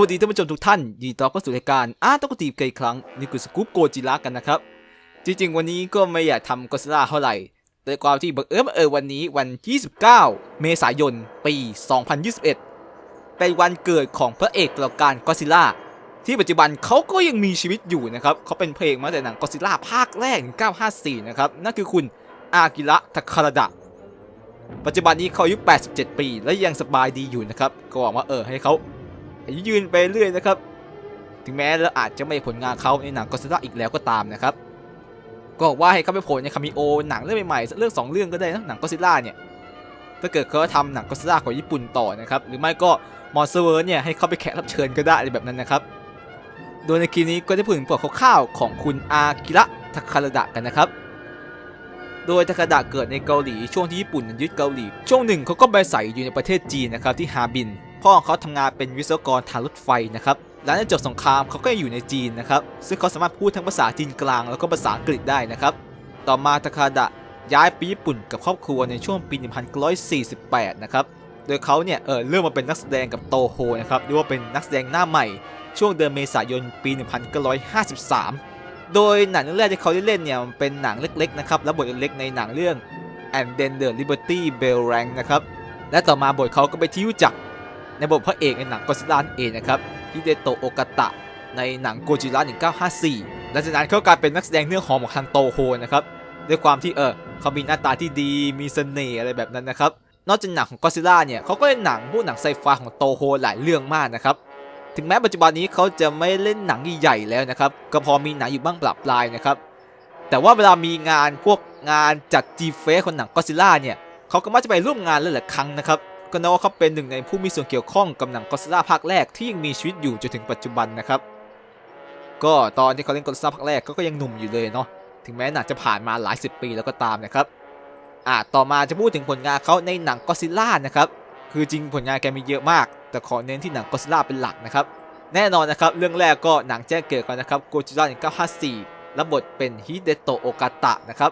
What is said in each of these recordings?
สวัสดีท่านผู้ชมทุกท่านยินดีต้อนรับเข้าสู่รายการอาร์ตกตีบกันอีกครั้งนี่คือสกู๊ปโกจิระกันนะครับ จริงๆ วันนี้ก็ไม่อยากทำกอซิล่าเท่าไหร่ แต่ความที่บังเอิญเออวันนี้วัน29 เมษายน ปี 2021 เป็นวันเกิดของพระเอกตลอดการกอซิล่าที่ปัจจุบันเขาก็ยังมีชีวิตอยู่นะครับเขาเป็นเพลงมาแต่หนังกอซิล่าภาคแรก 1954 นะครับ นั่นคือคุณอากิระทาคาราดะปัจจุบันนี้เขาอายุ 87 ปี และยังสบายดีอยู่นะครับก็หวังว่าเออให้เขา ยืนไปเรื่อยนะครับ ถึงแม้เราอาจจะไม่ผลงานเขาในหนังก็ซิล่าอีกแล้วก็ตามนะครับ ก็บอกว่าให้เขาไปโผล่ในคามิโอหนังเรื่องใหม่ๆสักเรื่องสองเรื่องก็ได้นะหนังก็ซิล่าเนี่ยถ้าเกิดเขาทำหนังก็ซิล่าของญี่ปุ่นต่อนะครับหรือไม่ก็มอนสเตอร์เวิร์เนี่ยให้เขาไปแขกรับเชิญก็ได้อะไรแบบนั้นนะครับ โดยในคลิปนี้ก็ได้พูดถึงประวัติคร่าวๆของคุณอากิระทาคาระดะกันนะครับโดยทาคาดะเกิดในเกาหลีช่วงที่ญี่ปุ่นยึดเกาหลี ช่วงหนึ่งเขาก็ไปใส่อยู่ในประเทศจีนนะครับที่ฮาบิน พ่อของเขาทำงานเป็นวิศวกรทางรถไฟนะครับหลังจากจบสงครามเขาก็ยังอยู่ในจีนนะครับซึ่งเขาสามารถพูดทั้งภาษาจีนกลางแล้วก็ภาษาอังกฤษได้นะครับต่อมาทาคาดะย้ายไปญี่ปุ่นกับครอบครัวในช่วงปี 1948 นะครับ โดยเขาเนี่ยเออเริ่มมาเป็นนักแสดงกับโตโฮนะครับเรียกว่าเป็นนักแสดงหน้าใหม่ ช่วงเดือนเมษายนปี 1953 โดยหนังเรื่องแรกที่เขาได้เล่นเนี่ยมันเป็นหนังเล็กๆนะครับและบทเล็กๆในหนังเรื่อง And Then the Liberty Bell Rang นะครับและต่อมาบทเขาก็ไปที่รู้จัก ในบทพระเอกในหนังก o ซิล่าเองนะครับฮิเดโตะโอกาตะในหนังโกจิระ1954หลังจากนั้นเขากลายเป็นนักแสดงเนื้อหอมของทางโตโฮนะครับด้วยความที่เออเขามีหน้าตาที่ดีมีเสน่ห์อะไรแบบนั้นนะครับนอกจากหนังของก o ซิล่าเนี่ยเขาก็เล่นหนังพวกหนังไซไฟของโตโฮหลายเรื่องมากนะครับถึงแม้ปัจจุบันนี้เขาจะไม่เล่นหนังใหญ่แล้วนะครับก็พอมีหนังอยู่บ้างปรับปลายนะครับแต่ว่าเวลามีงานพวกงานจัดจีเฟสของหนังก o ซิล่าเนี่ยเขาก็มักจะไปร่วมงานหลายๆครั้งนะครับ ก็นับว่าเขาเป็นหนึ่งในผู้มีส่วนเกี่ยวข้องกับหนังก o ซิล่าภาคแรกที่ยังมีชีวิตอยู่จนถึงปัจจุบันนะครับ ก็ตอนที่เขาเล่นก o ซิล่าภาคแรกก็ยังหนุ่มอยู่เลยเนาะถึงแม้หนังจะผ่านมาหลายสิบปีแล้วก็ตามนะครับอ่าต่อมาจะพูดถึงผลงานเขาในหนังก o ซิล่านะครับคือจริงผลงานแกมีเยอะมาก แต่ขอเน้นที่หนังก o ซิล่าเป็นหลักนะครับแน่นอนนะครับเรื่องแรกก็หนังแจ้งเกิดก่อนนะครับโกจิระ1954รับบทเป็นฮิเดโตะโอกาตะนะครับ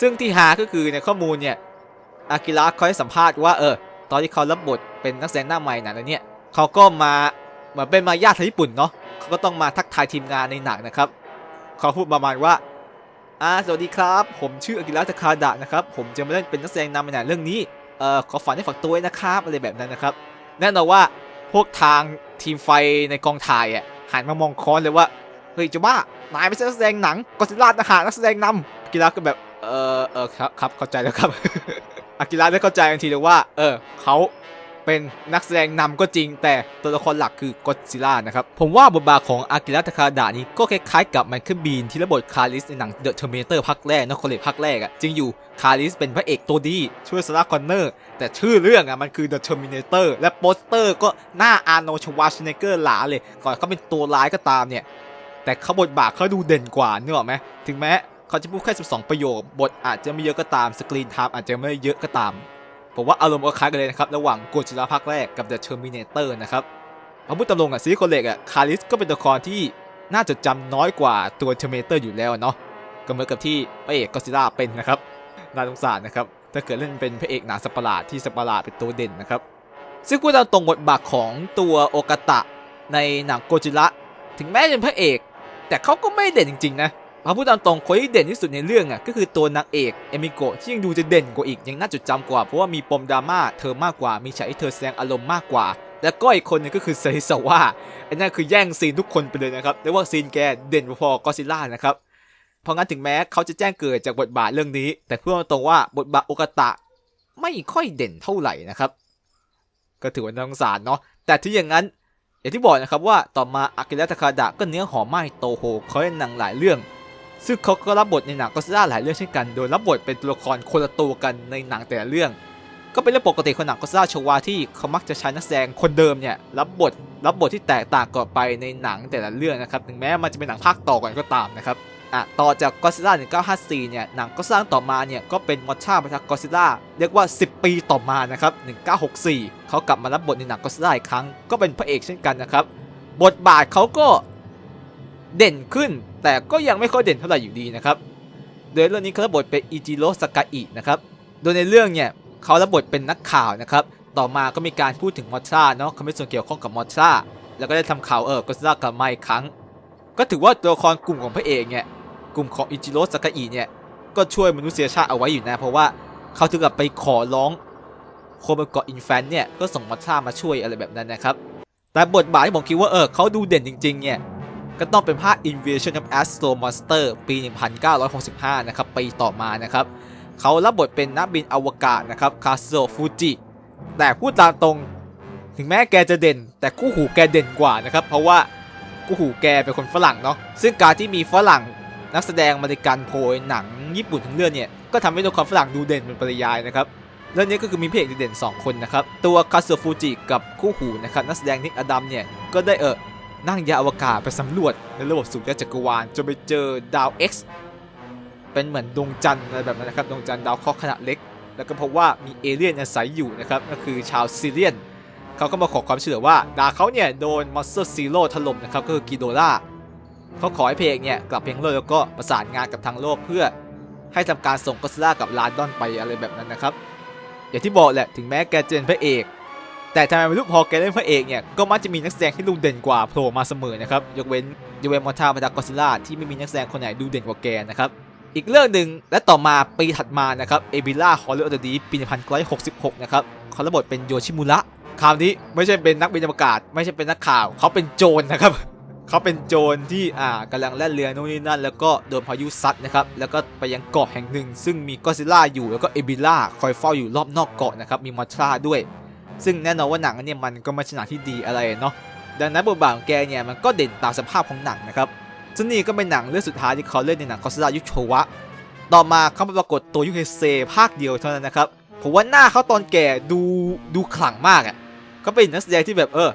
ซึ่งที่หาก็คือในข้อมูลเนี่ย อากิระเขาให้สัมภาษณ์ว่าเออตอนที่เขารับบทเป็นนักแสดงหน้าใหม่หนังเนี้ยเขาก็มาเหมือนเป็นมารยาททางญี่ปุ่นเนาะเขาก็ต้องมาทักทายทีมงานในหนังนะครับเขาพูดประมาณว่าอ่าสวัสดีครับ ผมชื่ออากิระทาคาดะนะครับผมจะมาเล่นเป็นนักแสดงนำในหนังเรื่องนี้เอ่อขอฝันให้ฝักตัวนะครับอะไรแบบนั้นนะครับแน่นอนว่าพวกทางทีมไฟในกองถ่ายอะหันมามองคอนเลยว่าเฮ้ยจะบ้านายไม่ใช่นักแสดงหนังกอซิล่าทหารนักแสดงนำอากิระก็แบบเออเออครับครับเข้าใจแล้วครับ อากิระได้เข้าใจทันทีเลยว่า เออเขาเป็นนักแสดงนำก็จริง แต่ตัวละครหลักคือกอซิล่านะครับ ผมว่าบทบาทของอากิระทาคาดะนี้ก็คล้ายๆกับไมเคิลบีนที่รับบทคาริสในหนัง The Terminator ภาคแรกนอครเลภาคแรกอะ่ะจริงอยู่คาริสเป็นพระเอกตัวดี ช่วยซาร่าคอนเนอร์ แต่ชื่อเรื่องอะมันคือ The Terminator และโปสเตอร์ก็หน้าอาร์โนชวาชเนเกอร์หลาเลย ก่อนเขาเป็นตัวร้ายก็ตามเนี่ยแต่เขาบทบาทเขาดูเด่นกว่าเนอะไหมถึงแม้ เขาจะพูดแค่ 12 ประโยค บทอาจจะไม่เยอะก็ตาม สกรีนไทม์อาจจะไม่เยอะก็ตาม ผมว่าอารมณ์ก็คล้ายกันเลยนะครับ ระหว่างโกจิระภาคแรกกับ The Terminator นะครับเอาพูดตามตรงอะซีโคเล็กอะคาริสก็เป็นตัวละครที่น่าจดจำน้อยกว่าตัว Terminator อยู่แล้วเนาะก็เหมือนกับที่พระเอกก็ซิล่าเป็นนะครับน่าสงสารนะครับถ้าเกิดเล่นเป็นพระเอกหนังสัตว์ประหลาดที่สัตว์ประหลาดเป็นตัวเด่นนะครับซึ่งพูดตามตรงบทบาทของตัวโอกาตะในหนังโกจิระถึงแม้จะเป็นพระเอก แต่เขาก็ไม่เด่นจริงๆนะ พอพูดตามตรงคนที่เด่นที่สุดในเรื่องอะก็คือตัวนางเอกเอมิโกะที่ยังดูจะเด่นกว่าอีกยังน่าจดจำกว่าเพราะว่ามีปมดราม่าเธอมากกว่ามีฉากที่เธอแสดงอารมณ์มากกว่า แล้วก็อีกคนนึงก็คือเซริสวะอ้นั่นคือแย่งซีนทุกคนไปเลยนะครับเรียกว่าซีนแกเด่นพอๆกอซิล่านะครับเพราะงั้นถึงแม้เขาจะแจ้งเกิดจากบทบาทเรื่องนี้ แต่พูดตรงว่าบทบาทโอกาตะไม่ค่อยเด่นเท่าไหร่นะครับ ก็ถือว่าน่าสงสารเนาะแต่ที่อย่างนั้นอย่างที่บอกนะครับว่าต่อมาอากิระทาคาดะก็เนื้อหอมไหม้โตโฮเขาเล่นหนังหลายเรื่อง ซึ่งเขาก็รับบทในหนังก็ซิล่าหลายเรื่องเช่นกัน โดยรับบทเป็นตัวละครคนละตัวกันในหนังแต่ละเรื่อง ก็เป็นเรื่องปกติของหนังก็ซิล่าชวาที่เขามักจะใช้นักแสดงคนเดิมเนี่ยรับบทรับบทที่แตกต่างกันไปในหนังแต่ละเรื่องนะครับ ถึงแม้มันจะเป็นหนังภาคต่อกันก็ตามนะครับอะต่อจากก็ซิล่า1954 เนี่ย หนังก็สร้างต่อมาเนี่ย ก็เป็นมอชชาประทักก็ซิล่าเรียกว่า 10 ปีต่อมานะครับ 1964 เขากลับมารับบทในหนังก็ซิล่าอีกครั้ง ก็เป็นพระเอกเช่นกันนะครับ บทบาทเขาก็ เด่นขึ้น แต่ก็ยังไม่ค่อยเด่นเท่าไหร่อยู่ดีนะครับโดยเรื่องนี้เขารับบทเป็นอิจิโร่สกาอินะครับโดยในเรื่องเนี่ยเขารับบทเป็นนักข่าวนะครับต่อมาก็มีการพูดถึงมอชาเนาะเขาไม่ส่วนเกี่ยวข้องกับมอชาแล้วก็ได้ทำข่าวเออก็ซิล่ากลับมาอีกครั้ง ก็ถือว่าตัวละครกลุ่มของพระเอกเนี่ยกลุ่มของอิจิโร่สากาอิเนี่ยก็ช่วยมนุษยชาติเอาไว้อยู่นะ เพราะว่าเขาถึงกับไปขอร้องโคเบเกาะอินแฟนเนี่ยก็ส่งมอชามาช่วยอะไรแบบนั้นนะครับแต่บทบาทที่ผมคิดว่าเออเขาดูเด่นจริงๆเนี่ย ก็ต้องเป็นภาค Invasion of Astro Monster ปี 1965 นะครับปีต่อมานะครับ เขารับบทเป็นนักบินอวกาศนะครับคาโซฟูจิแต่พูดตามตรงถึงแม้แกจะเด่น แต่คู่หูแกเด่นกว่านะครับ เพราะว่าคู่หูแกเป็นคนฝรั่งเนาะซึ่งการที่มีฝรั่งนักแสดงมาในการโพยหนังญี่ปุ่นทั้งเรื่องเนี่ยก็ทำให้ตัวละครฝรั่งดูเด่นเป็นปริยายนะครับเรื่องนี้ก็คือมีเพระเด่นๆสองคนนะครับ ตัวคาโซฟูจิกับคู่หูนะครับนักแสดงนิกอดัมเนี่ยก็ได้เออ นั่งยานอวกาศไปสำรวจในระบบสุริยะจักรวาลจนไปเจอดาว X เป็นเหมือนดวงจันทร์อะไรแบบนั้นนะครับดวงจันทร์ดาวเคราะห์ขนาดเล็ก แล้วก็พบว่ามีเอเลี่ยนอาศัยอยู่นะครับก็คือชาวซีเรียนเขาก็มาขอความช่วยเหลือว่าดาวเขาเนี่ยโดนมอนสเตอร์ซีโร่ถล่มนะครับก็คือกิโดล่าเขาขอให้เพลงเนี่ยกลับเพลงโลกแล้วก็ประสานงานกับทางโลกเพื่อให้ทำการส่งก็อดซิลล่ากับลาดอนไปอะไรแบบนั้นนะครับ อย่างที่บอกแหละถึงแม้แกจะเป็นพระเอก แต่ทำไมไม่รู้พอแกเล่นพระเอกเนี่ยก็มักจะมีนักแสดงที่ดูเด่นกว่าโผล่มาเสมอนะครับยกเว้นยกเว้นมอทามาดากอซิล่าที่ไม่มีนักแสดงคนไหนดูเด่นกว่าแกนะครับอีกเรื่องหนึ่งและต่อมาปีถัดมานะครับเอบิล่าฮอลเลอร์ดีปี1966นะครับเขารับบทเป็นโยชิมุระคราวนี้ไม่ใช่เป็นนักบินอวกาศ ไม่ใช่เป็นนักข่าว เขาเป็นโจรนะครับเขาเป็นโจรที่อ่ากำลังแล่นเรือโน่นนี่นั่น แล้วก็โดนพายุซัดนะครับแล้วก็ไปยังเกาะแห่งหนึ่ง ซึ่งมีกอซิล่าอยู่แล้วก็เอบิล่าคอยเฝ้าอยู่รอบนอกเกาะนะครับมีมอทราด้วย ซึ่งแน่นอนว่าหนังอันเนี่ยมันก็ไม่ใช่หนังที่ดีอะไรเนาะดังนั้นบทบาทของแกเนี่ยมันก็เด่นตามสภาพของหนังนะครับซึ่งนี่ก็เป็นหนังเรื่องสุดท้ายที่เขาเล่นในหนังกอซิล่ายุคโชวะ ต่อมาเขาปรากฏตัวยุคเฮเซภาคเดียวเท่านั้นนะครับผมว่าหน้าเขาตอนแก่ดูดูขลังมากอะ่ะก็เป็นนักแสดงที่แบบเออ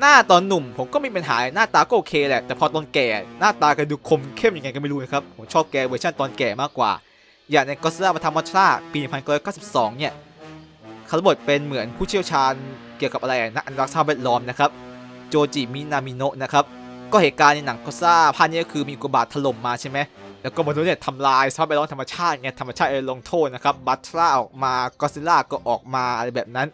หน้าตอนหนุ่มผมก็มีปัญหาหน้าตาก็โอเคแหละ แต่พอตอนแก่หน้าตาแกดูคมเข้มยังไงก็ไม่รู้นะครับ ผมชอบแกเวอร์ชันตอนแก่มากกว่า อย่างในกอซิล่ามาทำมอชาปี 1992 เนี่ย เขารับบทเป็นเหมือนผู้เชี่ยวชาญเกี่ยวกับอะไรนักอนุรักษ์สภาพแวดล้อมนะครับโจจิมินามิโนะนะครับก็เหตุการณ์ในหนังก็ซ่าภาคนี้ก็คือมีอุกกาบาตถล่มมาใช่ไหมแล้วก็มนุษย์เนี่ยทำลายสภาพแวดล้อมธรรมชาติไงธรรมชาติเลยลงโทษนะครับบัตทราออกมากอซิล่าก็ออกมาอะไรแบบนั้น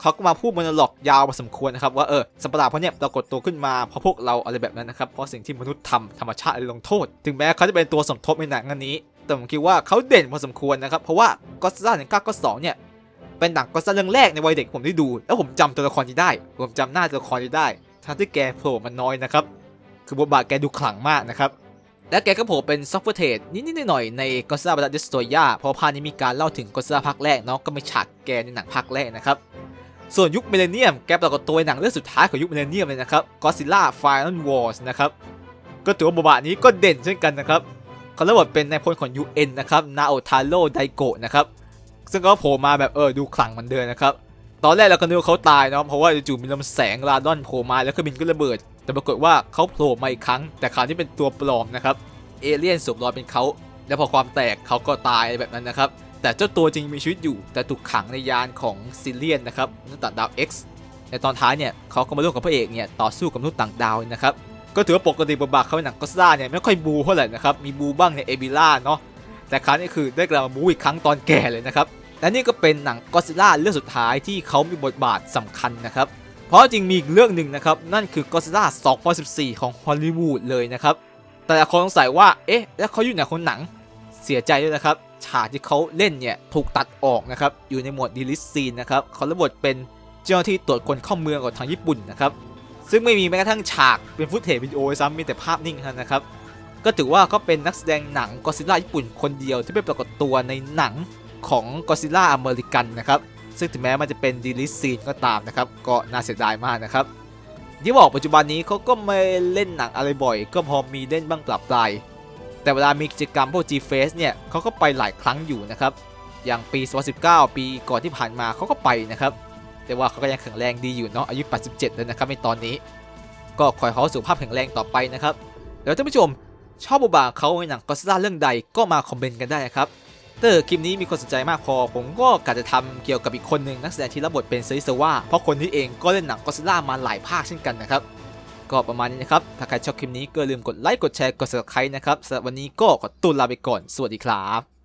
เขาก็มาพูดมโนล็อกยาวพอสมควรนะครับว่าเออสัประหลาดพวกเนี้ยปรากฏตัวขึ้นมาเพราะพวกเราอะไรแบบนั้นนะครับเพราะสิ่งที่มนุษย์ทำธรรมชาติเลยลงโทษ ถึงแม้เขาจะเป็นตัวสมทบในหนังอันนี้ แต่ผมคิดว่าเขาเด่นพอสมควรนะครับเพราะว่ากอซิล่าหนึ่งเก้าก็สองเนี่ย เป็นหนังก็อดซิลล่าเรื่องแรกในวัยเด็กผมได้ดู แล้วผมจำตัวละครที่ได้ ผมจำหน้าตัวละครที่ได้ ทั้งที่แกโผล่มันน้อยนะครับ คือบทบาทแกดูขลังมากนะครับ และแกก็โผล่เป็นซอฟต์แวร์เทสนิดๆหน่อยๆในก็อดซิลล่าบัตดิสโตยาเพราะภาคนี้มีการเล่าถึงก็อดซิลล่าภาคแรกเนาะก็ไม่ฉากแกในหนังภาคแรกนะครับ ส่วนยุคมิเลเนียมแกปรากฏตัวในหนังเรื่องสุดท้ายของยุคมิเลเนียมเลยนะครับก็อซิลล่าไฟนอลวอร์สนะครับก็ถือว่าบทบาทนี้ก็เด่นเช่นกันนะครับเขารับบทเป็นนายพลของ UN นะครับนาโอทาโร่ไดโกะนะครับ ซึ่งก็โผล่มาแบบเออดูขลังเหมือนเดิมนะครับ ตอนแรกเราก็นึกว่าเขาตายเนาะเพราะว่าจู่ๆมีลำแสงลาดอนโผล่มาแล้วเครื่องบินก็ระเบิด แต่ปรากฏว่าเขาโผล่มาอีกครั้ง แต่คราวนี้เป็นตัวปลอมนะครับเอเลี่ยนสวมรอยเป็นเขาแล้วพอความแตกเขาก็ตายแบบนั้นนะครับ แต่เจ้าตัวจริงมีชีวิตอยู่แต่ถูกขังในยานของซิเลียนนะครับนุษย์ต่างดาว X ในตอนท้ายเนี่ยเขาก็มาร่วมกับพระเอกเนี่ยต่อสู้กับมนุษย์ต่างดาวนะครับก็ถือว่าปกติบทบาทเขาในหนังก็ซ่าเนี่ยไม่ค่อยบูเท่าไหร่นะครับมีบูบ้างในเอบิล่าเนาะ แต่ครั้งนี้คือได้กลับมาบูอีกครั้งตอนแก่เลยนะครับและนี่ก็เป็นหนังก็ซิล่าเรื่องสุดท้ายที่เขามีบทบาทสำคัญนะครับ เพราะจริงมีอีกเรื่องหนึ่งนะครับ นั่นคือก็ซิล่า2014 ของฮอลลีวูดเลยนะครับ แต่ลายคนสงสัยว่า เอ๊ะ แล้วเขาอยู่ไหนคนหนังเสียใจด้วยนะครับ ฉากที่เขาเล่นเนี่ยถูกตัดออกนะครับ อยู่ในหมวดดีลิสซีนนะครับเขารับบทเป็นเจ้าหน้าที่ตรวจคนเข้าเมืองของทางญี่ปุ่นนะครับ ซึ่งไม่มีแม้กระทั่งฉากเป็นฟุตเทจวิดีโอซ้ำมีแต่ภาพนิ่งเท่านั้นนะครับ ก็ถือว่าเขาเป็นนักแสดงหนังกอซิล่าญี่ปุ่นคนเดียวที่ไปปรากฏตัวในหนังของกอซิล่าอเมริกันนะครับ ซึ่งถึงแม้มันจะเป็นดีลิสซีนก็ตามนะครับ ก็น่าเสียดายมากนะครับที่บอกปัจจุบันนี้เขาก็ไม่เล่นหนังอะไรบ่อย ก็พอมีเล่นบ้างปรับปลายแต่เวลามีกิจกรรมพวก G-Face เนี่ยเขาก็ไปหลายครั้งอยู่นะครับ อย่างปี 2019 ปีก่อนที่ผ่านมาเขาก็ไปนะครับ แต่ว่าเขาก็ยังแข็งแรงดีอยู่เนาะ อายุ 87 แล้วนะครับในตอนนี้ ก็ขอให้เขาสุขภาพแข็งแรงต่อไปนะครับ แล้วท่านผู้ชม ชอบบุบาเขาในหนังก็อดซิลล่าเรื่องใดก็มาคอมเมนต์กันได้นะครับเตอร์คลิปนี้มีคนสนใจมากพอ ผมก็กะจะทำเกี่ยวกับอีกคนหนึ่งนักแสดงที่รับบทเป็นเซริสว่าเพราะคนนี้เองก็เล่นหนังก็อดซิลล่ามาหลายภาคเช่นกันนะครับ ก็ประมาณนี้นะครับ ถ้าใครชอบคลิปนี้ก็อย่าลืมกดไลค์กดแชร์กด subscribe นะครับสำหรับวันนี้ก็ขอตัวลาไปก่อนสวัสดีครับ